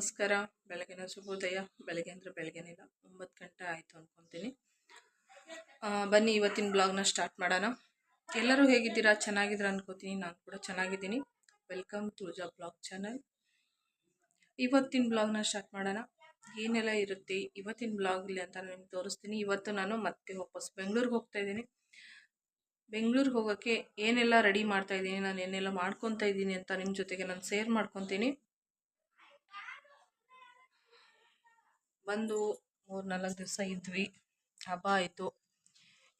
ನಮಸ್ಕಾರ. ಬೆಳಗಿನ ಶುಭೋದಯ. ಬೆಳಗ್ಗೆ ಅಂದರೆ ಬೆಳಗ್ಗೆನಿಲ್ಲ, ಒಂಬತ್ತು ಗಂಟೆ ಆಯಿತು ಅಂದ್ಕೊತೀನಿ ಬನ್ನಿ ಇವತ್ತಿನ ಬ್ಲಾಗ್ನ ಸ್ಟಾರ್ಟ್ ಮಾಡೋಣ. ಎಲ್ಲರೂ ಹೇಗಿದ್ದೀರಾ? ಚೆನ್ನಾಗಿದ್ದೀರಾ ಅಂದ್ಕೋತೀನಿ ನಾನು ಕೂಡ ಚೆನ್ನಾಗಿದ್ದೀನಿ. ವೆಲ್ಕಮ್ ತುಳಜಾ ಬ್ಲಾಗ್ ಚಾನಲ್ ಇವತ್ತಿನ ಬ್ಲಾಗ್ನ ಸ್ಟಾರ್ಟ್ ಮಾಡೋಣ. ಏನೆಲ್ಲ ಇರುತ್ತೆ ಇವತ್ತಿನ ಬ್ಲಾಗಲ್ಲಿ ಅಂತ ನಿಮ್ಗೆ ತೋರಿಸ್ತೀನಿ. ಇವತ್ತು ನಾನು ಮತ್ತೆ ವಾಪಸ್ ಬೆಂಗಳೂರಿಗೆ ಹೋಗ್ತಾ ಇದ್ದೀನಿ. ಬೆಂಗಳೂರಿಗೆ ಹೋಗೋಕ್ಕೆ ಏನೆಲ್ಲ ರೆಡಿ ಮಾಡ್ತಾ ಇದ್ದೀನಿ, ನಾನು ಏನೆಲ್ಲ ಮಾಡ್ಕೊತಾ ಇದ್ದೀನಿ ಅಂತ ನಿಮ್ಮ ಜೊತೆಗೆ ನಾನು ಶೇರ್ ಮಾಡ್ಕೊತೀನಿ. ಬಂದು ಮೂರು ನಾಲ್ಕು ದಿವಸ ಇದ್ವಿ. ಹಬ್ಬ ಆಯಿತು.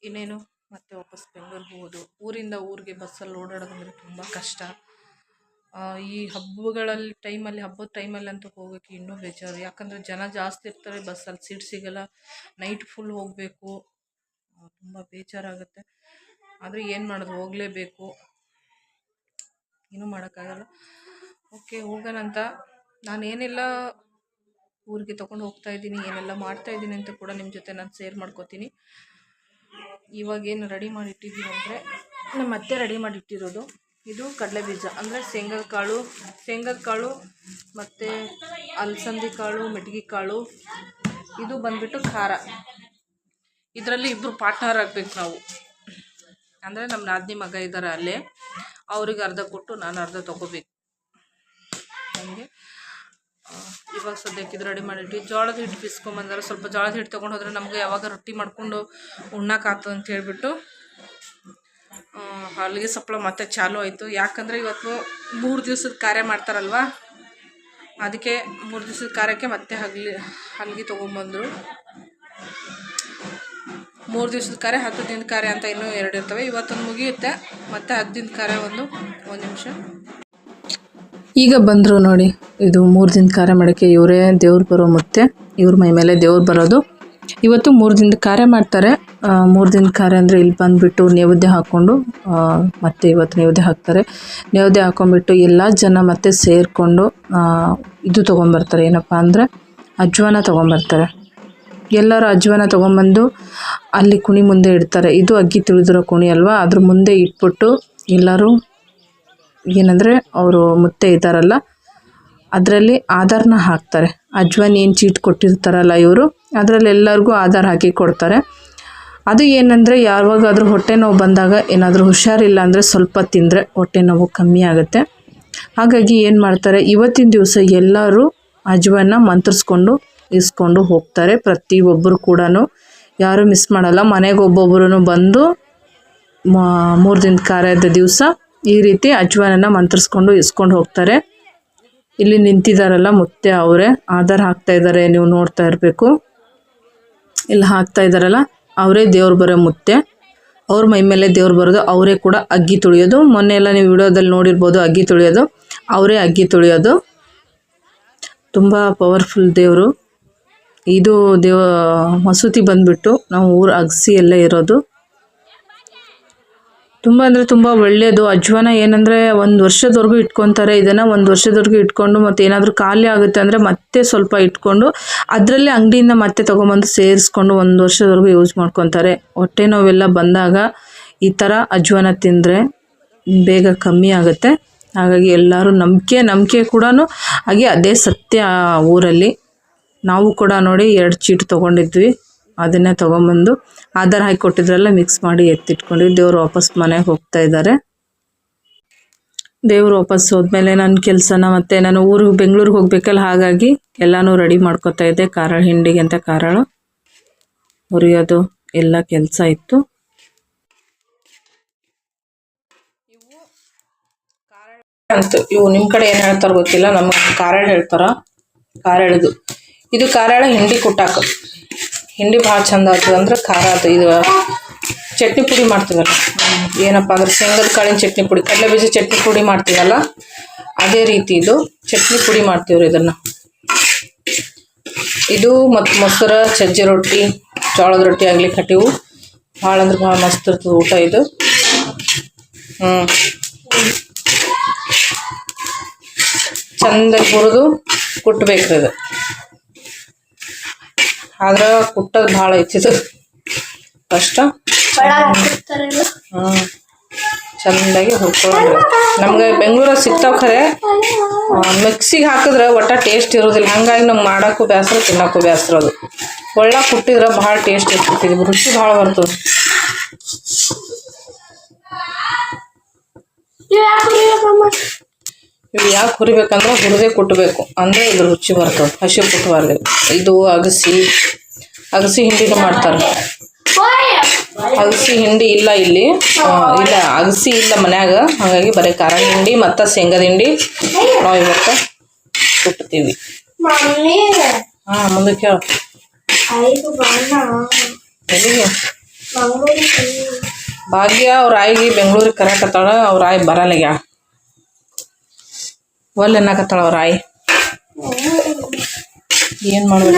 ಇನ್ನೇನು? ಮತ್ತೆ ವಾಪಸ್ ಬೆಂಗಳೂರಿಗೆ ಹೋಗೋದು. ಊರಿಂದ ಊರಿಗೆ ಬಸ್ಸಲ್ಲಿ ಓಡಾಡೋದಂದ್ರೆ ತುಂಬ ಕಷ್ಟ. ಈ ಹಬ್ಬಗಳಲ್ಲಿ, ಟೈಮಲ್ಲಿ, ಹಬ್ಬದ ಟೈಮಲ್ಲಿ ಅಂತೂ ಹೋಗೋಕ್ಕೆ ಇನ್ನೂ ಬೇಜಾರು. ಯಾಕಂದರೆ ಜನ ಜಾಸ್ತಿ ಇರ್ತಾರೆ, ಬಸ್ಸಲ್ಲಿ ಸೀಟ್ ಸಿಗಲ್ಲ, ನೈಟ್ ಫುಲ್ ಹೋಗಬೇಕು. ತುಂಬ ಬೇಜಾರಾಗುತ್ತೆ. ಆದರೆ ಏನು ಮಾಡೋದು ಹೋಗಲೇಬೇಕು. ಏನೂ ಮಾಡೋಕ್ಕಾಗಲ್ಲ. ಓಕೆ ಹೋಗೋಣಂತ. ನಾನು ಏನೆಲ್ಲ ಊರಿಗೆ ತೊಗೊಂಡು ಹೋಗ್ತಾ ಇದ್ದೀನಿ, ಏನೆಲ್ಲ ಮಾಡ್ತಾ ಇದ್ದೀನಿ ಅಂತ ಕೂಡ ನಿಮ್ಮ ಜೊತೆ ನಾನು ಸೇರ್ ಮಾಡ್ಕೋತೀನಿ. ಇವಾಗೇನು ರೆಡಿ ಮಾಡಿಟ್ಟಿದ್ದೀನಿ ಅಂದರೆ ನಮ್ಮ ಅತ್ತೆ ರೆಡಿ ಮಾಡಿ ಇಟ್ಟಿರೋದು ಇದು ಕಡಲೆ ಬೀಜ. ಅಂದರೆ ಶೇಂಗದ ಕಾಳು ಶೇಂಗದ ಕಾಳು ಮತ್ತು ಅಲಸಂದಿ ಕಾಳು, ಮೆಟ್ಗೆ ಕಾಳು, ಇದು ಬಂದ್ಬಿಟ್ಟು ಖಾರ. ಇದರಲ್ಲಿ ಇಬ್ಬರು ಪಾರ್ಟ್ನರ್ ಆಗಬೇಕು ನಾವು. ಅಂದರೆ ನಮ್ಮ ನಾದಿನಿ ಮಗ ಇದ್ದಾರೆ ಅಲ್ಲೇ, ಅವ್ರಿಗೆ ಅರ್ಧ ಕೊಟ್ಟು ನಾನು ಅರ್ಧ ತೊಗೋಬೇಕು. ನನಗೆ ಇವಾಗ ಸದ್ಯಕ್ಕೆ ಇದು ರೆಡಿ ಮಾಡಿಟ್ಟು ಜೋಳದ ಹಿಟ್ಟು ಬಿಸ್ಕೊಂಬಂದ್ರೆ ಸ್ವಲ್ಪ ಜೋಳದ ಹಿಟ್ಟು ತೊಗೊಂಡು ಹೋದ್ರೆ ನಮಗೆ ಯಾವಾಗ ರೊಟ್ಟಿ ಮಾಡ್ಕೊಂಡು ಉಣ್ಣಕ್ಕಾಗ್ತದೆ ಅಂತ ಹೇಳಿಬಿಟ್ಟು ಹಲ್ಗೆ ಸಪ್ಪಳ ಮತ್ತೆ ಚಾಲು ಆಯಿತು. ಯಾಕಂದರೆ ಇವತ್ತು ಮೂರು ದಿವ್ಸದ ಕಾರ್ಯ ಮಾಡ್ತಾರಲ್ವ? ಅದಕ್ಕೆ ಮೂರು ದಿವ್ಸದ ಕಾರ್ಯಕ್ಕೆ ಮತ್ತೆ ಹಗ್ಲಿ, ಹಲ್ಗೆ ತೊಗೊಂಬಂದರು ಮೂರು ದಿವಸದ ಕಾರ್ಯ, ಹತ್ತು ದಿನದ ಕಾರ್ಯ ಅಂತ ಇನ್ನೂ ಎರಡು ಇರ್ತವೆ. ಇವತ್ತೊಂದು ಮುಗಿಯುತ್ತೆ. ಮತ್ತೆ ಹತ್ತು ದಿನದ ಕಾರ್ಯ ಒಂದು ಒಂದು ನಿಮಿಷ. ಈಗ ಬಂದರು ನೋಡಿ, ಇದು ಮೂರು ದಿನದ ಕಾರ್ಯ ಮಾಡೋಕ್ಕೆ ಇವರೇ ದೇವ್ರು ಬರೋ ಮತ್ತೆ. ಇವ್ರ ಮೈ ಮೇಲೆ ದೇವ್ರು ಬರೋದು. ಇವತ್ತು ಮೂರು ದಿನದ ಕಾರ್ಯ ಮಾಡ್ತಾರೆ. ಮೂರು ದಿನದ ಕಾರ್ಯ ಅಂದರೆ ಇಲ್ಲಿ ಬಂದುಬಿಟ್ಟು ನೈವೇದ್ಯ ಹಾಕ್ಕೊಂಡು ಮತ್ತೆ ಇವತ್ತು ನೈವೇದ್ಯ ಹಾಕ್ತಾರೆ. ನೈವೇದ್ಯ ಹಾಕ್ಕೊಂಡ್ಬಿಟ್ಟು ಎಲ್ಲ ಜನ ಮತ್ತೆ ಸೇರಿಕೊಂಡು ಇದು ತೊಗೊಂಬರ್ತಾರೆ. ಏನಪ್ಪ ಅಂದರೆ ಅಜ್ವಾನ ತೊಗೊಂಬರ್ತಾರೆ. ಎಲ್ಲರೂ ಅಜ್ವಾನ ತೊಗೊಂಬಂದು ಅಲ್ಲಿ ಕುಣಿ ಮುಂದೆ ಇಡ್ತಾರೆ. ಇದು ಅಗ್ಗಿ ತಿಳಿದಿರೋ ಕುಣಿ ಅಲ್ವಾ? ಅದ್ರ ಮುಂದೆ ಇಟ್ಬಿಟ್ಟು ಎಲ್ಲರೂ ಏನಂದರೆ ಅವರು ಮುತ್ತೆ ಇದ್ದಾರಲ್ಲ, ಅದರಲ್ಲಿ ಆಧಾರ್ನ ಹಾಕ್ತಾರೆ. ಅಜ್ವಾನ್ ಏನು ಚೀಟ್ ಕೊಟ್ಟಿರ್ತಾರಲ್ಲ ಇವರು, ಅದರಲ್ಲಿ ಎಲ್ಲರಿಗೂ ಆಧಾರ್ ಹಾಕಿ ಕೊಡ್ತಾರೆ. ಅದು ಏನಂದರೆ ಯಾವಾಗಾದರೂ ಹೊಟ್ಟೆ ನೋವು ಬಂದಾಗ ಏನಾದರೂ ಹುಷಾರಿಲ್ಲ ಅಂದರೆ ಸ್ವಲ್ಪ ತಿಂದರೆ ಹೊಟ್ಟೆ ನೋವು ಕಮ್ಮಿ ಆಗುತ್ತೆ. ಹಾಗಾಗಿ ಏನು ಮಾಡ್ತಾರೆ, ಇವತ್ತಿನ ದಿವಸ ಎಲ್ಲರೂ ಅಜ್ವಾನ ಮಂತ್ರಿಸ್ಕೊಂಡು ಇಸ್ಕೊಂಡು ಹೋಗ್ತಾರೆ ಪ್ರತಿಯೊಬ್ಬರು ಕೂಡ ಯಾರೂ ಮಿಸ್ ಮಾಡಲ್ಲ, ಮನೆಗೆ ಒಬ್ಬೊಬ್ಬರು ಬಂದು ಮೂರು ದಿನದ ಕಾರ್ಯದ ದಿವಸ ಈ ರೀತಿ ಅಜ್ವಾನನ್ನು ಮಂತ್ರಿಸ್ಕೊಂಡು ಇಸ್ಕೊಂಡು ಹೋಗ್ತಾರೆ. ಇಲ್ಲಿ ನಿಂತಿದ್ದಾರಲ್ಲ ಮುತ್ತೆ ಅವರೇ. ಆಧಾರ್ ಹಾಕ್ತಾ ಇದ್ದಾರೆ ನೀವು ನೋಡ್ತಾ ಇರಬೇಕು. ಇಲ್ಲಿ ಹಾಕ್ತಾ ಇದ್ದಾರಲ್ಲ ಅವರೇ ದೇವ್ರು ಬರೋ ಮುತ್ತೆ ಅವ್ರ ಮೈ ಮೇಲೆ ದೇವ್ರು ಬರೋದು, ಅವರೇ ಕೂಡ ಅಗ್ಗಿ ತುಳಿಯೋದು. ಮೊನ್ನೆ ಎಲ್ಲ ನೀವು ವಿಡಿಯೋದಲ್ಲಿ ನೋಡಿರ್ಬೋದು, ಅಗ್ಗಿ ತುಳಿಯೋದು. ಅವರೇ ಅಗ್ಗಿ ತುಳಿಯೋದು. ತುಂಬ ಪವರ್ಫುಲ್ ದೇವರು. ಇದು ದೇವ, ಮಸೂತಿ ಬಂದ್ಬಿಟ್ಟು ನಾವು ಊರು ಅಗಸಿ ಎಲ್ಲ ಇರೋದು. ತುಂಬ ಅಂದರೆ ತುಂಬ ಒಳ್ಳೆಯದು ಅಜ್ವಾನ ಏನಂದರೆ ಒಂದು ವರ್ಷದವರೆಗೂ ಇಟ್ಕೊತಾರೆ. ಇದನ್ನು ಒಂದು ವರ್ಷದವರೆಗೂ ಇಟ್ಕೊಂಡು ಮತ್ತು ಏನಾದರೂ ಖಾಲಿ ಆಗುತ್ತೆ ಅಂದರೆ ಮತ್ತೆ ಸ್ವಲ್ಪ ಇಟ್ಕೊಂಡು ಅದರಲ್ಲೇ ಅಂಗಡಿಯಿಂದ ಮತ್ತೆ ತೊಗೊಂಬಂದು ಸೇರಿಸ್ಕೊಂಡು ಒಂದು ವರ್ಷದವರೆಗೂ ಯೂಸ್ ಮಾಡ್ಕೊತಾರೆ. ಹೊಟ್ಟೆ ನೋವೆಲ್ಲ ಬಂದಾಗ ಈ ಥರ ಅಜ್ವಾನ ತಿಂದರೆ ಬೇಗ ಕಮ್ಮಿ ಆಗುತ್ತೆ. ಹಾಗಾಗಿ ಎಲ್ಲರೂ ನಂಬಿಕೆ ನಂಬಿಕೆ ಕೂಡ ಹಾಗೆ ಅದೇ ಸತ್ಯ ಊರಲ್ಲಿ. ನಾವು ಕೂಡ ನೋಡಿ ಎರಡು ಚೀಟ್ ತೊಗೊಂಡಿದ್ವಿ. ಅದನ್ನೇ ತೊಗೊಂಬಂದು ಆಧಾರ್ ಹಾಕಿ ಕೊಟ್ಟಿದ್ರೆಲ್ಲ ಮಿಕ್ಸ್ ಮಾಡಿ ಎತ್ತಿಟ್ಕೊಂಡು ದೇವ್ರು ವಾಪಸ್ ಮನೆಗೆ ಹೋಗ್ತಾ ಇದ್ದಾರೆ. ದೇವ್ರು ವಾಪಸ್ ಹೋದ್ಮೇಲೆ ನನ್ನ ಕೆಲಸನ ಮತ್ತೆ ನಾನು ಊರಿಗೆ, ಬೆಂಗಳೂರಿಗೆ ಹೋಗ್ಬೇಕಲ್ಲ ಹಾಗಾಗಿ ಎಲ್ಲನೂ ರೆಡಿ ಮಾಡ್ಕೊತಾ ಇದ್ದೆ. ಕಾರಳ ಹಿಂಡಿಗೆ ಅಂತ ಕಾರಳ. ಹುರಿಯೋದು ಎಲ್ಲ ಕೆಲಸ ಇತ್ತು. ಅಂತ ಇವು ನಿಮ್ಮ ಕಡೆ ಏನು ಹೇಳ್ತಾರ ಗೊತ್ತಿಲ್ಲ ನಮಗೆ ಕಾರಳ ಹೇಳ್ತಾರ. ಕಾರಳದು. ಇದು ಕಾರಳ ಹಿಂಡಿ ಕುಟ್ಟಾಕ. ಹಿಂಡಿ ಭಾಳ ಚಂದ ಆಗ್ತದೆ ಅಂದ್ರೆ ಖಾರ ಅದು ಇದು ಚಟ್ನಿ ಪುಡಿ ಮಾಡ್ತೀವಲ್ಲ, ಏನಪ್ಪ ಅಂದ್ರೆ ಶೇಂಗದ ಕಾಳಿನ ಚಟ್ನಿ ಪುಡಿ, ಕಡಲೆ ಬೀಜ ಚಟ್ನಿ ಪುಡಿ ಮಾಡ್ತೀವಲ್ಲ, ಅದೇ ರೀತಿ ಇದು ಚಟ್ನಿ ಪುಡಿ ಮಾಡ್ತೀವ್ರಿ ಇದನ್ನು. ಇದು ಮತ್ತು ಮೊಸರು, ಸಜ್ಜೆ ರೊಟ್ಟಿ, ಜೋಳದ ರೊಟ್ಟಿ ಆಗಲಿ ಕಟ್ಟಿವು. ಭಾಳ ಅಂದ್ರೆ ಭಾಳ ಮಸ್ತ್ ಇರ್ತದೆ ಊಟ ಇದು. ಹ್ಞೂ ಚಂದ ಹುರಿದು ಕುಟ್ಬೇಕ್ರಿ ಇದು. ಆದ್ರೆ ಕುಟ್ಟದ್ ಭಾಳ ಐತಿ ಇದು. ಕಷ್ಟ. ಹ್ಞೂ ಚಂದಾಗಿ ಹುರ್ಕೊಳ್ಳೋಣ ನಮ್ಗೆ ಬೆಂಗಳೂರಾಗ ಸಿಗ್ತಾವ ಖರೆ. ಮಿಕ್ಸಿಗೆ ಹಾಕಿದ್ರೆ ಒಟ್ಟ ಟೇಸ್ಟ್ ಇರೋದಿಲ್ಲ. ಹಂಗಾಗಿ ನಮ್ಗೆ ಮಾಡೋಕ್ಕೂ ಬೇಸರ ತಿನ್ನೋಕ್ಕೂ ಬೇಸರ ಅದು. ಒಳ್ಳೆ ಕುಟ್ಟಿದ್ರೆ ಭಾಳ ಟೇಸ್ಟ್ ಇರ್ತೈತಿ. ಇದು ರುಚಿ ಭಾಳ ಬರ್ತದೆ. ಇವ್ ಯಾಕೆ ಕುಡಿಬೇಕಮ್ಮ ಇವು ಯಾಕೆ ಹುರಿಬೇಕಂದ್ರೆ ಹುರಿದೇ ಕುಟ್ಟಬೇಕು ಅಂದರೆ ಇದು ರುಚಿ ಬರ್ತದೆ. ಹಸಿ ಕುಟ್ಟಬಾರ್ದು ಇದು ಅಗಸಿ ಅಗಸಿ ಹಿಂಡಿನೂ ಮಾಡ್ತಾರೆ. ಅಗಸಿ ಹಿಂಡಿ ಇಲ್ಲ ಇಲ್ಲಿ. ಇಲ್ಲ ಅಗಸಿ ಇಲ್ಲ ಮನ್ಯಾಗ. ಹಾಗಾಗಿ ಬರೀ ಖಾರ ಹಿಂಡಿ ಮತ್ತು ಶೇಂಗದ ಹಿಂಡಿ ನಾವು ಇವತ್ತು ಕುಟ್ತೀವಿ. ಹಾಂ ಮುಂದೆ ಕೇಳು. ಐದು ಬಣ್ಣ ಎಲ್ಲಿಗೆ? ಮಂಗಳೂರು ಭಾಗ್ಯ ಅವ್ರ ಆಯಿಗೆ ಬೆಂಗಳೂರಿಗೆ ಕರೆಕತ್ತಾಳ ಅವ್ರ ಆಯಿ ಬರಲ್ಲಾಗ್ಯ? ಒಲ್ಲೆನ್ನಾಕತ್ತಾಳ ಅವ್ರ ಆಯಿ? ಏನು ಮಾಡ್ಬೇಕು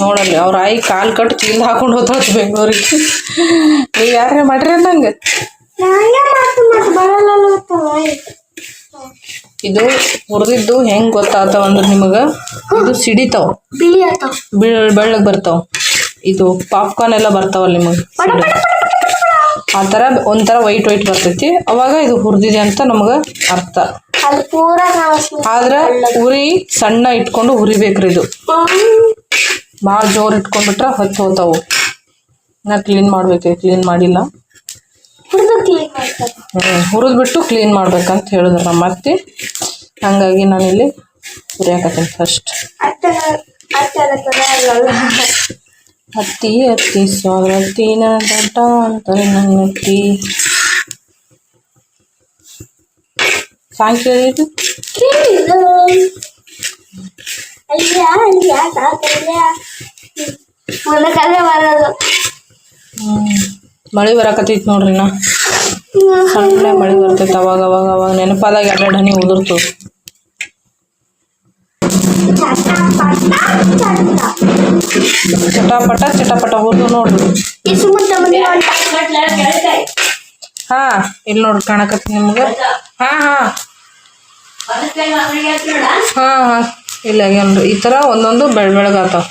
ನೋಡಲ್ಲ ಅವ್ರ ಆಯಿ ಕಾಲು ಕಟ್ಟು ಚೀಲ ಹಾಕೊಂಡು ಹೋದ್ ಬೆಂಗಳೂರಿಗೆ. ನೀವು ಯಾರೇ ಮಾಡ್ರಿ ನಂಗೆ ಬರಲ್ಲ ಇದು ಹುರಿದಿದ್ದು ಹೆಂಗೆ ಗೊತ್ತಾಗ್ತಾವ ಅಂದ್ರೆ ನಿಮಗೆ? ಇದು ಸಿಡಿತಾವ. ಬಿಳಿ ಬೆಳ್ಳಗೆ ಬರ್ತಾವ. ಇದು ಪಾಪ್ಕಾರ್ನ್ ಎಲ್ಲ ಬರ್ತಾವಲ್ಲ ನಿಮಗೆ. ಆ ಥರ ಒಂಥರ ವೈಟ್ ವೈಟ್ ಬರ್ತೈತಿ. ಅವಾಗ ಇದು ಹುರಿದಿದೆ ಅಂತ ನಮಗೆ ಅರ್ಥ. ಆದ್ರ ಉರಿ ಸಣ್ಣ ಇಟ್ಕೊಂಡು ಹುರಿಬೇಕ್ರಿ ಇದು. ಭಾಳ ಜೋರು ಇಟ್ಕೊಂಡ್ಬಿಟ್ರೆ ಹೊತ್ತು ಹೋತಾವು. ನಾ ಕ್ಲೀನ್ ಮಾಡ್ಬೇಕು ಕ್ಲೀನ್ ಮಾಡಿಲ್ಲ. ಹುರಿದು ಹುರಿದ್ಬಿಟ್ಟು ಕ್ಲೀನ್ ಮಾಡ್ಬೇಕಂತ ಹೇಳಿದ್ರು ನಮ್ಮ ಅತ್ತೆ. ಹಂಗಾಗಿ ನಾನಿಲ್ಲಿ ಹುರಿಯಾಕತ್ತೀನಿ ಫಸ್ಟ್ ಹತ್ತಿ ಹತ್ತಿ ಸ್ವಾಗತಿನ ದೊಡ್ಡ ಅಂತ ನನ್ನತ್ತಿ ಸಾಂಗ್ ಕೇಳಿದ್ದು ಮಳೆ ಬರಾಕತ್ತೈತಿ ನೋಡ್ರಿ ನಾ. ಸಣ್ಣ ಮಳೆ ಬರ್ತೈತೆ ಅವಾಗ ಅವಾಗ ಅವಾಗ ನೆನಪಾದಾಗ ಎರಡು ಹನಿ ಉದುರ್ತು. ಚಟಾಪಟ ಚಟಾಪಟ ಹೋದ್ರು ನೋಡ್ರಿ. ಹಾ ಇಲ್ಲಿ ನೋಡ್ರಿ ಕಾಣಕತ್ತಿ ನಿಮ್ಗೆ. ಹಾ ಹಾ. ಹಾ ಹಾ. ಇಲ್ಲ ಆಗ್ಯಾನ್ರಿ ಈ ತರ ಒಂದೊಂದು ಬೆಳ್ ಬೆಳಗಾತಾವ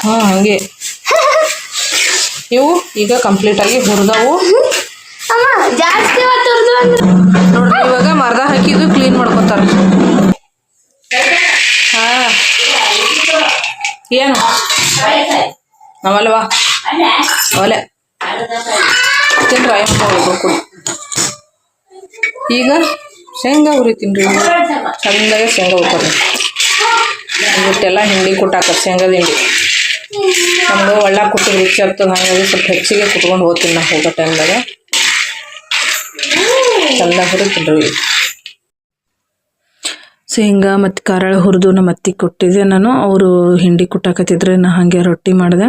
ಹ್ಮ್, ಹಂಗೆ. ಇವು ಈಗ ಕಂಪ್ಲೀಟ್ ಆಗಿ ಹುರಿದವು. ಜಾಸ್ತಿ ಏನು? ನಾವಲ್ವಾ ಒಲೆ. ತಿನ್ರಿ ಈಗ ಶೇಂಗಾ ಉರಿ ತಿನ್ರಿ ಚಂದಾಗೆ ಶೇಂಗಾ ಹುರ್ಕೊರಿ ಇವತ್ತೆಲ್ಲ ಹಿಂಡಿ ಕುಟ್ಟಾಕ ಶೇಂಗಾದ ಹಿಂಡಿ. ನಮ್ಗೆ ಒಳ್ಳೆ ಕುಟ್ಟಿಗೆ ರುಚಿ ಆಗ್ತದೆ ಹಾಗಾಗಿ ಸ್ವಲ್ಪ ಹೆಚ್ಚಿಗೆ ಕುಟ್ಕೊಂಡು ಹೋಗ್ತೀನಿ ನಾವು ಹೋಗೋ ಟೈಮ್ದಾಗ ಚಂದ ಹುರಿ ರೀ ಶೇಂಗಾ ಮತ್ತು ಕಾರಳ ಹುರಿದು ನಮ್ಮ ಅತ್ತಿಗೆ ಕೊಟ್ಟಿದ್ದೆ ನಾನು. ಅವರು ಹಿಂಡಿ ಕುಟ್ಟಾಕತ್ತಿದ್ರೆ, ನಾ ಹಾಗೆ ರೊಟ್ಟಿ ಮಾಡಿದೆ.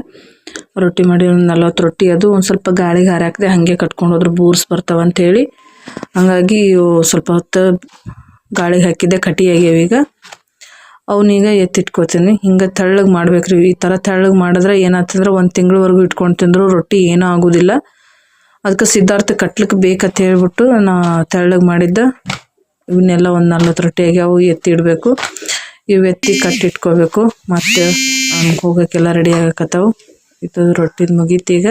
ರೊಟ್ಟಿ ಮಾಡಿ ಒಂದು ನಲ್ವತ್ತು ರೊಟ್ಟಿ ಅದು ಒಂದು ಸ್ವಲ್ಪ ಗಾಳಿಗೆ ಹಾರಾಕಿದೆ ಹಾಗೆ ಕಟ್ಕೊಂಡು ಹೋದ್ರೆ, ಬೂರ್ಸ್ ಬರ್ತಾವ ಅಂತೇಳಿ ಹಂಗಾಗಿ ಸ್ವಲ್ಪ ಹೊತ್ತು ಗಾಳಿಗೆ ಹಾಕಿದ್ದೆ, ಕಟಿ ಆಗ್ಯಾವ ಈಗ. ಅವನೀಗ ಎತ್ತಿಟ್ಕೋತೀನಿ. ಹಿಂಗೆ ತೆಳ್ಳಗೆ ಮಾಡ್ಬೇಕ್ರಿ. ಈ ಥರ ತೆಳ್ಳಗೆ ಮಾಡಿದ್ರೆ ಏನಾಗ್ತಂದ್ರೆ ಒಂದು ತಿಂಗಳವರೆಗೂ ಇಟ್ಕೊಂಡು ತಿಂದರು ರೊಟ್ಟಿ ಏನೂ ಆಗೋದಿಲ್ಲ. ಅದಕ್ಕೆ ಸಿದ್ಧಾರ್ಥ ಕಟ್ಲಿಕ್ಕೆ ಬೇಕಂತ ಹೇಳ್ಬಿಟ್ಟು ನಾ ತೆಳ್ಳಗೆ ಮಾಡಿದ್ದೆ. ಇವನ್ನೆಲ್ಲ ಒಂದು ನಲ್ವತ್ತು ರೊಟ್ಟಿಯಾಗಿ ಅವು ಎತ್ತಿ ಇಡಬೇಕು ಇವು ಎತ್ತಿ ಕಟ್ಟಿಟ್ಕೋಬೇಕು. ಮತ್ತು ಹಂಗೆ ಹೋಗೋಕ್ಕೆಲ್ಲ ರೆಡಿ ಆಗಕತ್ತವು. ಇದು ರೊಟ್ಟಿದ ಮುಗೀತು ಈಗ.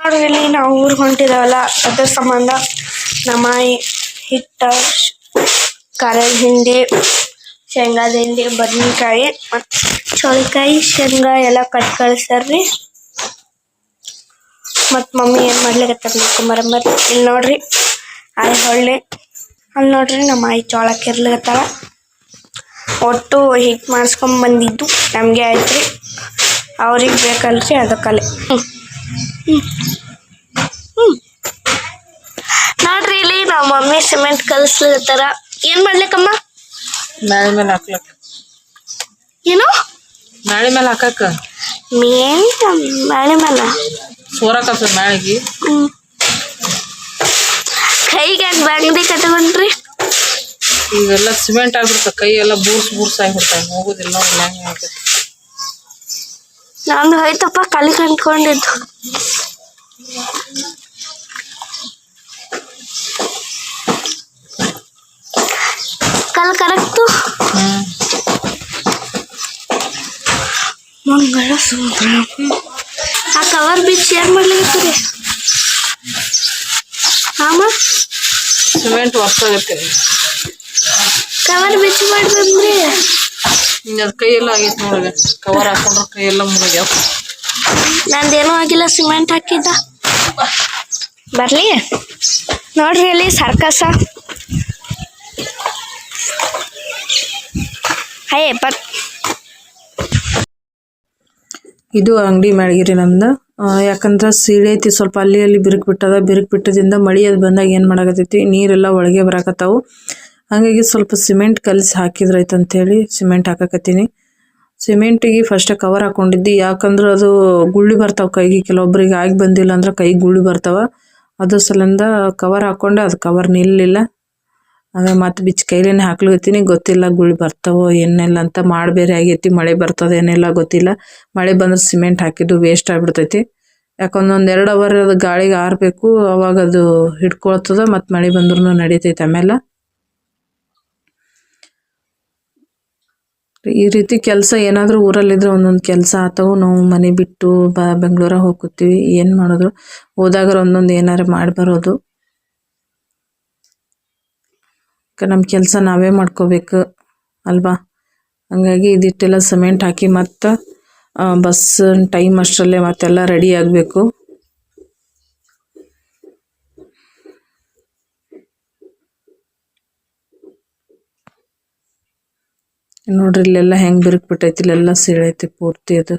ನೋಡ್ರಿ ಇಲ್ಲಿ ನಾವು ಊರಿಗೆ ಹೊಂಟಿದಾವಲ್ಲ, ಅದ್ರ ಸಂಬಂಧ ನಮಾಯಿ, ಹಿಟ್ಟ ಖಾರದ ಹಿಂಡಿ ಶೇಂಗಾದ ಹಿಂಡಿ ಬದನೆಕಾಯಿ, ಮತ್ತು ಚೋಳಿಕಾಯಿ, ಶೇಂಗಾ ಎಲ್ಲ ಕಟ್ ಕಳಿಸ್ಯಾರ್ರಿ. ಮತ್ತು ಮಮ್ಮಿ ಏನು ಮಾಡ್ಲಿಕ್ಕೆ ನೋಡ್ಕೊಂಬರಂಬರ್ ಇಲ್ಲಿ ನೋಡ್ರಿ, ಆಯ್, ಹೊಳ್ಳಿ. ಅಲ್ಲಿ ನೋಡ್ರಿ ನಮ್ಮ ಆಯಿ ಜೋಳ ಕೆರ್ಲಿಕತ್ತಾಳ ಒಟ್ಟು ಹಿಟ್ಟು ಮಾಡಿಸ್ಕೊಂಡ್ ಬಂದಿದ್ದು ನಮಗೆ ಆಯ್ತು ರೀ ಅವ್ರಿಗೆ ಬೇಕಲ್ರಿ ಅದಕ್ಕಲ್ಲೇ ಹ್ಞೂ ನೋಡ್ರಿ ಇಲ್ಲಿ ನಮ್ಮ ಮಮ್ಮಿ ಸಿಮೆಂಟ್ ಕಲಿಸ್ಲಿಕತ್ತಾರ. ಏನು ಮಾಡ್ಲಿಕ್ಕಮ್ಮ? ನಾಳೆ ಮೇಲೆ ಹಾಕ್ಲಕ್ಕ. ಏನು? ನಾಳೆ ಮೇಲೆ ಹಾಕಕ್ಕ. ಮೇನ್ ನಾಳೆ ಮೇಲೆ. ಸೋರಕ್ಕ ನಾಳೆಗೆ. ಕೈಗೆ ಯಾಕೆ ಬಂಗಡಿ ಕಟ್ಕೊಂಡ್ರಿ ಇವೆಲ್ಲ ಸಿಮೆಂಟ್ ಆಗ್ಬಿಡ್ತ ಕೈ ಎಲ್ಲ ಬೂರ್ಸ್ ಬೂರ್ಸ್ ಆಗಿಬಿಡ್ತಾವೆ ಹೋಗೋದಿಲ್ಲ ಹೆಂಗೆ ಆಗತ್ತೆ ನಂದು ಹೋಯ್ತಪ್ಪ ಕಲಿ ಕಂಡ್ಕೊಂಡಿದ್ದು. ಕಲ್ ಕರೆಕ್ಟು ಮಂಗಳ ಸೂತ್ರ ಆ ಕವರ್ ಬಿಚ್ಚಿ ಏನ್ ಮಾಡ್ಲಿಕ್ಕೆ ಆಮ? ಸಿಮೆಂಟ್ ಹೊಸಾಗತ್ತೆ ಕವರ್ ಬಿಚ್ಚಿ ಮಾಡ್ಬಂದ್ರಿ ಅದು ಕೈಯೆಲ್ಲ ಆಗೈತೆ ನೋಡಿದೆ ಕವರ್ ಹಾಕೊಂಡ್ರೆ ಕೈಯೆಲ್ಲ ಮುರಿಗ್ಯಾವ ನಂದೇನೂ ಆಗಿಲ್ಲ ಸಿಮೆಂಟ್ ಹಾಕಿದ್ದ ಬರ್ಲಿ ನೋಡ್ರಿ ಅಲ್ಲಿ ಸರ್ಕಸ ಹೇ ಬರ್ ಇದು ಅಂಗಡಿ ಮ್ಯಾಳ್ಗಿರಿ ನಮ್ದು. ಯಾಕಂದ್ರೆ ಸೀಳೆ ಐತಿ, ಸ್ವಲ್ಪ ಅಲ್ಲಿ ಅಲ್ಲಿ ಬಿರುಕು ಬಿಟ್ಟದ, ಬಿರುಕು ಬಿಟ್ಟದಿಂದ ಮಳಿ ಅದು ಬಂದಾಗ ಏನು ಮಾಡಕತ್ತೈತಿ, ನೀರೆಲ್ಲ ಒಳಗೆ ಬರಾಕತ್ತಾವು. ಹಾಗಾಗಿ ಸ್ವಲ್ಪ ಸಿಮೆಂಟ್ ಕಲಸಿ ಹಾಕಿದ್ರೈತೆ ಅಂತೇಳಿ ಸಿಮೆಂಟ್ ಹಾಕಕತ್ತೀನಿ. ಸಿಮೆಂಟಿಗೆ ಫಸ್ಟ್ ಕವರ್ ಹಾಕೊಂಡಿದ್ದಿ, ಯಾಕಂದ್ರೆ ಅದು ಗುಳ್ಳಿ ಬರ್ತಾವೆ ಕೈಗೆ, ಕೆಲವೊಬ್ರಿಗೆ ಆಗಿ ಬಂದಿಲ್ಲ ಅಂದ್ರೆ ಕೈಗೆ ಗುಳ್ಳಿ ಬರ್ತಾವ. ಅದ್ರ ಸಲಿಂದ ಕವರ್ ಹಾಕೊಂಡೆ ಅದು ಕವರ್ ನಿಲ್ಲಿಲ್ಲ. ಹಾಗೆ ಮತ್ತೆ ಬಿಚ್ಚ ಕೈಲೇನೆ ಹಾಕ್ಲಿಕತ್ತೀನಿ. ಗೊತ್ತಿಲ್ಲ ಗುಳಿ ಬರ್ತಾವೋ ಏನೆಲ್ಲ ಅಂತ ಮಾಡಿ ಬೇರೆ ಆಗೈತಿ. ಮಳೆ ಬರ್ತದೆ ಏನಿಲ್ಲ ಗೊತ್ತಿಲ್ಲ. ಮಳೆ ಬಂದ್ರೆ ಸಿಮೆಂಟ್ ಹಾಕಿದ್ದು ವೇಸ್ಟ್ ಆಗ್ಬಿಡ್ತೈತಿ. ಯಾಕಂದ್ರೆ ಒಂದು ಎರಡು ಅವರ್ ಅದು ಗಾಳಿಗೆ ಆರ್ಬೇಕು. ಅವಾಗ ಅದು ಹಿಡ್ಕೊಳ್ತದ, ಮತ್ತು ಮಳೆ ಬಂದ್ರು ನಡೀತೈತಿ ಆಮೇಲೆ. ಈ ರೀತಿ ಕೆಲಸ ಏನಾದರೂ ಊರಲ್ಲಿದ್ರೆ ಒಂದೊಂದು ಕೆಲಸ ಆತವು. ನಾವು ಮನೆ ಬಿಟ್ಟು ಬ ಬೆಂಗಳೂರಾಗ ಹೋಗ್ಕೊತೀವಿ ಏನು ಮಾಡೋದು? ಹೋದಾಗ ಒಂದೊಂದು ಏನಾರ ಮಾಡಿ ಬರೋದು ನಮ್ಮ ಕೆಲಸ ನಾವೇ ಮಾಡ್ಕೋಬೇಕು, ಅಲ್ವಾ? ಹಂಗಾಗಿ ಇದಿಟ್ಟೆಲ್ಲ ಸಿಮೆಂಟ್ ಹಾಕಿ ಮತ್ತು ಬಸ್ ಟೈಮ್ ಅಷ್ಟರಲ್ಲೇ ಮತ್ತೆಲ್ಲ ರೆಡಿ ಆಗಬೇಕು. ನೋಡ್ರಿ ಇಲ್ಲೆಲ್ಲ ಹೆಂಗ್ ಬಿರುಕು ಬಿಟ್ಟೈತಿ ಇಲ್ಲೆಲ್ಲ ಸೀಳೈತಿ ಪೂರ್ತಿ ಅದು.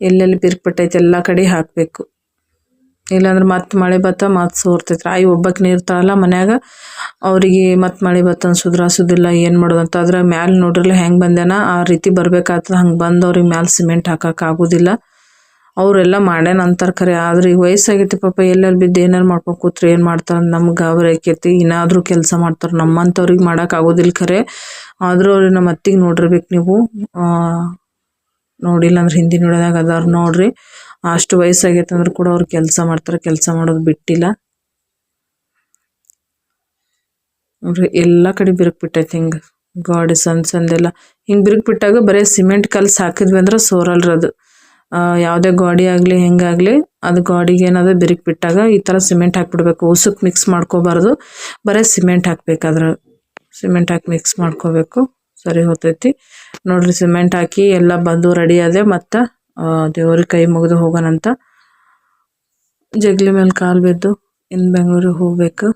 ಎಲ್ಲೆಲ್ಲಿ ಬಿರುಕು ಬಿಟ್ಟೈತಿ ಎಲ್ಲ ಕಡೆ ಹಾಕಬೇಕು. ಇಲ್ಲಾಂದ್ರೆ ಮತ್ತೆ ಮಳೆ ಬತ್ತ ಮತ್ತೆ ಸೋರ್ತೈತಿ ಆಯಿ ಒಬ್ಬಕ್ಕೆ ತಳಲ್ಲ ಮನ್ಯಾಗ, ಅವರಿಗೆ ಮತ್ತೆ ಮಳೆ ಬತ್ತ ಸುಧಾರಿಸೋದಿಲ್ಲ, ಏನು ಮಾಡೋದು ಅಂತ. ಅದ್ರ ಮ್ಯಾಲ ನೋಡ್ರಲ್ಲ ಹೆಂಗೆ ಬಂದೇನ ಆ ರೀತಿ ಬರ್ಬೇಕಾಗ್ತದೆ ಹಂಗೆ ಬಂದು ಅವ್ರಿಗೆ ಮ್ಯಾಲ ಸಿಮೆಂಟ್ ಹಾಕೋಕ್ಕಾಗೋದಿಲ್ಲ ಅವರೆಲ್ಲ ಮಾಡ್ಯಾನ ಅಂತಾರೆ ಖರೆ. ಆದ್ರೆ ಈಗ ವಯಸ್ಸಾಗೈತಿ ಪಾಪ ಎಲ್ಲೆಲ್ಲಿ ಬಿದ್ದು ಏನಾರು ಮಾಡ್ಕೊಂಡು ಕೂತ್ರೆ ಏನು ಮಾಡ್ತಾರ ನಮ್ಗೆ ಅವ್ರ ಆಕೈತಿ. ಏನಾದರೂ ಕೆಲಸ ಮಾಡ್ತಾರ. ನಮ್ಮಂಥವ್ರಿಗೆ ಮಾಡಕ್ ಆಗೋದಿಲ್ಲ ಖರೆ. ಆದ್ರೂ ಅವ್ರಿಗೆ ನಮ್ಮ ಅತ್ತಿಗೆ ನೋಡಿರ್ಬೇಕು ನೀವು. ನೋಡಿಲ್ಲ ಅಂದ್ರೆ ಹಿಂದಿ ನೋಡೋದಾಗ ಅದಾರ ನೋಡ್ರಿ. ಅಷ್ಟು ವಯಸ್ಸಾಗೈತೆ ಅಂದ್ರೂ ಕೂಡ ಅವ್ರು ಕೆಲಸ ಮಾಡ್ತಾರೆ. ಕೆಲಸ ಮಾಡೋದು ಬಿಟ್ಟಿಲ್ಲ. ನೋಡ್ರಿ, ಎಲ್ಲ ಕಡೆ ಬಿರುಕು ಬಿಟ್ಟೈತೆ ಹಿಂಗೆ. ಗಾಡಿ, ಸಣ್ಣ ಸಣ್ಣದೆಲ್ಲ. ಹಿಂಗೆ ಬಿರುಕು ಬಿಟ್ಟಾಗ ಬರೀ ಸಿಮೆಂಟ್ ಕಲ್ಸ್ ಹಾಕಿದ್ವಿ ಅಂದ್ರೆ ಸೋರಲ್ರಿ ಅದು. ಯಾವುದೇ ಗಾಡಿ ಆಗಲಿ ಹೆಂಗಾಗಲಿ ಅದು ಗಾಡಿಗೆ ಏನಾದ್ರು ಬಿರುಕು ಬಿಟ್ಟಾಗ ಈ ಥರ ಸಿಮೆಂಟ್ ಹಾಕ್ಬಿಡ್ಬೇಕು. ಉಸುಕ್ ಮಿಕ್ಸ್ ಮಾಡ್ಕೋಬಾರ್ದು. ಬರೀ ಸಿಮೆಂಟ್ ಹಾಕ್ಬೇಕಾದ್ರೆ ಸಿಮೆಂಟ್ ಹಾಕಿ ಮಿಕ್ಸ್ ಮಾಡ್ಕೋಬೇಕು. ಸರಿ ಹೋಗ್ತೈತಿ ನೋಡ್ರಿ, ಸಿಮೆಂಟ್ ಹಾಕಿ ಎಲ್ಲ ಬಂದು ರೆಡಿ ಆದೆ ಮತ್ತು ದೇವ್ರಿಗೆ ಕೈ ಮುಗಿದು ಹೋಗೋಣಂತ. ಜಗ್ಲಿ ಮೇಲೆ ಕಾಲು ಬಿದ್ದು ಇನ್ನು ಬೆಂಗಳೂರಿಗೆ ಹೋಗ್ಬೇಕು.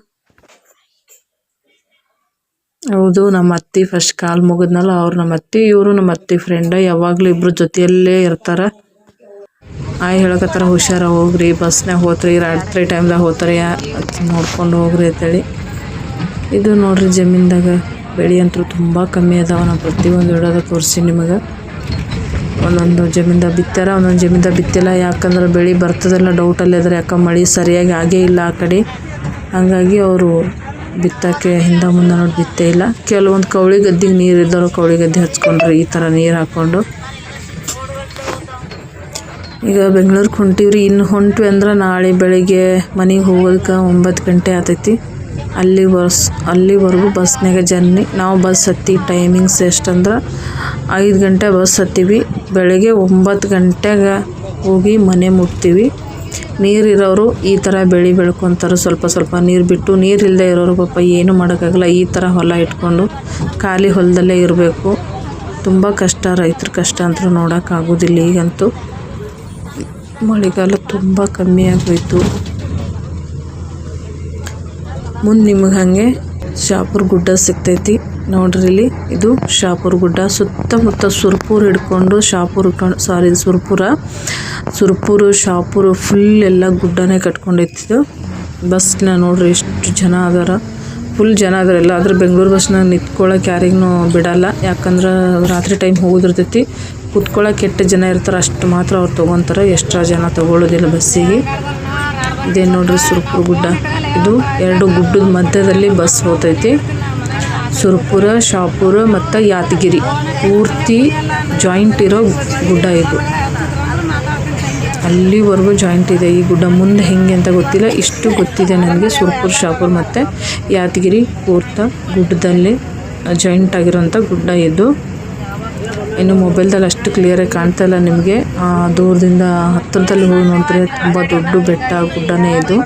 ಹೌದು, ನಮ್ಮ ಅತ್ತಿ ಫಸ್ಟ್ ಕಾಲು ಮುಗಿದ್ನಲ್ಲ, ಅವ್ರು ನಮ್ಮ ಅತ್ತಿ, ಇವರು ನಮ್ಮ ಅತ್ತಿ ಫ್ರೆಂಡ್ ಯಾವಾಗಲೂ ಇಬ್ರು ಜೊತೆಯಲ್ಲೇ ಇರ್ತಾರ. ಆಯ್ ಹೇಳಕತ್ತಾರ ಹುಷಾರ ಹೋಗ್ರಿ ಬಸ್ನಾಗ ಹೋತ್ರಿ, ರಾತ್ರಿ ಟೈಮ್ದಾಗ ಹೋಗ್ತಾರೆ ನೋಡ್ಕೊಂಡು ಹೋಗ್ರಿ ಅಂತೇಳಿ. ಇದು ನೋಡ್ರಿ ಜಮೀನ್ದಾಗ, ಬೆಳೆ ಅಂತೂ ತುಂಬ ಕಮ್ಮಿ ಅದಾವ ನಾನು ಪ್ರತಿಯೊಂದು ಇಡೋದ ತೋರಿಸಿ ನಿಮಗೆ. ಒಂದೊಂದು ಜಮೀನ್ದಾಗ ಬಿತ್ತಾರ, ಒಂದೊಂದು ಜಮೀನ್ದಾಗ ಬಿತ್ತಿಲ್ಲ. ಯಾಕಂದ್ರೆ ಬೆಳೆ ಬರ್ತದಲ್ಲ ಡೌಟಲ್ಲಿ ಅದ್ರ ಯಾಕೆ ಮಳೆ ಸರಿಯಾಗಿ ಆಗೇ ಇಲ್ಲ ಆ ಕಡೆ. ಹಾಗಾಗಿ ಅವರು ಬಿತ್ತಕ್ಕೆ ಹಿಂದೆ ಮುಂದೆ ನೋಡಿ ಬಿತ್ತೇ ಇಲ್ಲ. ಕೆಲವೊಂದು ಕವಳಿ ಗದ್ದೆಗೆ ನೀರು ಇದ್ದವರು ಕವಳಿ ಗದ್ದೆ ಹಚ್ಕೊಂಡ್ರು. ಈ ಥರ ನೀರು ಹಾಕ್ಕೊಂಡು ಈಗ ಬೆಂಗಳೂರು ಕುಂಟಿವ್ರಿ ಇನ್ನು ಹೊಂಟ್ವಿ ಅಂದ್ರೆ ನಾಳೆ ಬೆಳಿಗ್ಗೆ ಮನೆಗೆ ಹೋಗೋದಕ್ಕೆ ಒಂಬತ್ತು ಗಂಟೆ ಆತೈತಿ. ಅಲ್ಲಿ ಬಸ್ ಅಲ್ಲಿವರೆಗೂ ಬಸ್ನಾಗ ಜರ್ನಿ. ನಾವು ಬಸ್ ಹತ್ತಿ, ಟೈಮಿಂಗ್ಸ್ ಎಷ್ಟಂದ್ರೆ ಐದು ಗಂಟೆ ಬಸ್ ಹತ್ತೀವಿ. ಬೆಳಗ್ಗೆ ಒಂಬತ್ತು ಗಂಟೆಗೆ ಹೋಗಿ ಮನೆ ಮುಟ್ತೀವಿ. ನೀರಿರೋರು ಈ ಥರ ಬೆಳೆ ಬೆಳ್ಕೊತಾರೆ. ಸ್ವಲ್ಪ ಸ್ವಲ್ಪ ನೀರು ಬಿಟ್ಟು ನೀರು ಇಲ್ಲದೆ ಇರೋರು ಪಾಪ ಏನು ಮಾಡೋಕ್ಕಾಗಲ್ಲ. ಈ ಥರ ಹೊಲ ಇಟ್ಕೊಂಡು ಖಾಲಿ ಹೊಲದಲ್ಲೇ ಇರಬೇಕು. ತುಂಬ ಕಷ್ಟ ರೈತರ ಕಷ್ಟ ಅಂತೂ ನೋಡೋಕ್ಕಾಗೋದಿಲ್ಲ ಈಗಂತೂ. ಮಳೆಗಾಲ ತುಂಬ ಕಮ್ಮಿ ಆಗೋಯ್ತು. ಮುಂದೆ ನಿಮಗೆ ಹಾಗೆ ಶಾಪುರ್ ಗುಡ್ಡ ಸಿಗ್ತೈತಿ. ನೋಡ್ರಿ ಇಲ್ಲಿ ಇದು ಶಾಪುರ್ ಗುಡ್ಡ. ಸುತ್ತಮುತ್ತ ಸುರ್ಪುರ್ ಹಿಡ್ಕೊಂಡು ಶಾಪುರ್ ಸಾರಿ ಸುರ್ಪುರ. ಸುರ್ಪುರು, ಶಾಪುರು ಫುಲ್ ಎಲ್ಲ ಗುಡ್ಡನೇ ಕಟ್ಕೊಂಡೈತಿದು ಬಸ್ನ ನೋಡ್ರಿ ಎಷ್ಟು ಜನ ಅದಾರ. ಫುಲ್ ಜನ ಅದಾರ ಎಲ್ಲ. ಆದ್ರೆ ಬೆಂಗಳೂರು ಬಸ್ನಾಗ ನಿಂತ್ಕೊಳ್ಳೋಕೆ ಯಾರಿಗೂ ಬಿಡಲ್ಲ. ಯಾಕಂದ್ರೆ ರಾತ್ರಿ ಟೈಮ್ ಹೋಗೋದಿರ್ತೈತಿ. ಕುತ್ಕೊಳ್ಳೋಕೆ ಕೆಟ್ಟ ಜನ ಇರ್ತಾರೆ ಅಷ್ಟು ಮಾತ್ರ ಅವ್ರು ತೊಗೊತಾರೆ. ಎಷ್ಟ್ರಾ ಜನ ತಗೊಳ್ಳೋದಿಲ್ಲ ಬಸ್ಸಿಗೆ ಇದೇ ನೋಡ್ರಿ ಸುರ್ಪುರ ಗುಡ್ಡ. ಇದು ಎರಡು ಗುಡ್ಡದ ಮಧ್ಯದಲ್ಲಿ ಬಸ್ ಹೋತೈತಿ. ಸುರ್ಪುರ, ಶಾಪುರ ಮತ್ತು ಯಾದಗಿರಿ. ಪೂರ್ತಿ ಜಾಯಿಂಟ್ ಇರೋ ಗುಡ್ಡ ಇದು. ಅಲ್ಲಿವರೆಗೂ ಜಾಯಿಂಟ್ ಇದೆ. ಈ ಗುಡ್ಡ ಮುಂದೆ ಹೆಂಗೆ ಅಂತ ಗೊತ್ತಿಲ್ಲ. ಇಷ್ಟು ಗೊತ್ತಿದೆ ನನಗೆ. ಸುರ್ಪುರ್, ಶಾಪುರ್ ಮತ್ತು ಯಾದಗಿರಿ ಪೂರ್ತ ಗುಡ್ಡದಲ್ಲಿ ಜಾಯಿಂಟ್ ಆಗಿರೋಂಥ ಗುಡ್ಡ ಇದು. ಇನ್ನು ಮೊಬೈಲ್ದಲ್ಲಿ ಅಷ್ಟು ಕ್ಲಿಯರಾಗಿ ಕಾಣ್ತಾ ಇಲ್ಲ ನಿಮಗೆ. ದೂರದಿಂದ ಹತ್ತಿರದಲ್ಲಿ ಹೋಗಿ ನೋಡಿದ್ರೆ ತುಂಬ ದೊಡ್ಡ ಬೆಟ್ಟ, ಗುಡ್ಡನೇ ಇದು.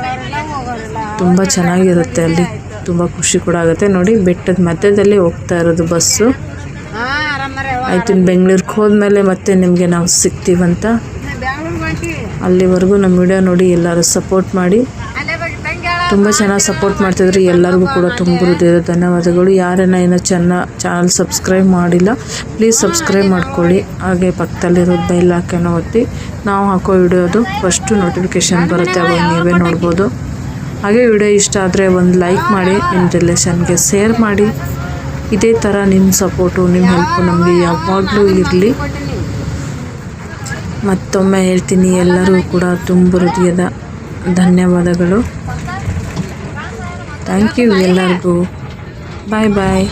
ತುಂಬ ಚೆನ್ನಾಗಿರುತ್ತೆ ಅಲ್ಲಿ. ತುಂಬ ಖುಷಿ ಕೂಡ ಆಗುತ್ತೆ. ನೋಡಿ, ಬೆಟ್ಟದ ಮಧ್ಯದಲ್ಲಿ ಹೋಗ್ತಾ ಇರೋದು ಬಸ್ಸು ಆಯ್ತು, ಇನ್ನು ಬೆಂಗಳೂರಿಗೆ ಹೋದ್ಮೇಲೆ ಮತ್ತೆ ನಿಮಗೆ ನಾವು ಸಿಗ್ತೀವಂತ? ಅಲ್ಲಿವರೆಗೂ ನಮ್ಮ ವಿಡಿಯೋ ನೋಡಿ, ಎಲ್ಲರೂ ಸಪೋರ್ಟ್ ಮಾಡಿ. ತುಂಬ ಚೆನ್ನಾಗಿ ಸಪೋರ್ಟ್ ಮಾಡ್ತಿದ್ರಿ. ಎಲ್ಲರಿಗೂ ಕೂಡ ತುಂಬ ಹೃದಯದ ಧನ್ಯವಾದಗಳು. ಯಾರನ್ನ ಏನೋ ಚೆನ್ನ ಚಾನಲ್ ಸಬ್ಸ್ಕ್ರೈಬ್ ಮಾಡಿಲ್ಲ ಪ್ಲೀಸ್ ಸಬ್ಸ್ಕ್ರೈಬ್ ಮಾಡ್ಕೊಳ್ಳಿ. ಹಾಗೆ ಪಕ್ಕದಲ್ಲಿರೋ ಬೆಲ್ ಹಾಕೋಣ ಒತ್ತಿ. ನಾವು ಹಾಕೋ ವಿಡಿಯೋದು ಫಸ್ಟು ನೋಟಿಫಿಕೇಷನ್ ಬರುತ್ತೆ, ಅವಾಗ ನೀವೇ ನೋಡ್ಬೋದು. ಹಾಗೆ ವಿಡಿಯೋ ಇಷ್ಟ ಆದರೆ ಒಂದು ಲೈಕ್ ಮಾಡಿ, ನಿಮ್ಮ ರಿಲೇಷನ್ಗೆ ಶೇರ್ ಮಾಡಿ. ಇದೇ ಥರ ನಿಮ್ಮ ಸಪೋರ್ಟು ನಿಮ್ಮ ಹೆಲ್ಪು ನಮಗೆ ಯಾವಾಗಲೂ ಇರಲಿ. ಮತ್ತೊಮ್ಮೆ ಹೇಳ್ತೀನಿ ಎಲ್ಲರೂ ಕೂಡ ತುಂಬ ಹೃದಯದ ಧನ್ಯವಾದಗಳು. ಥ್ಯಾಂಕ್ ಯು ಎಲ್ಲರಿಗೂ ಬಾಯ್ ಬಾಯ್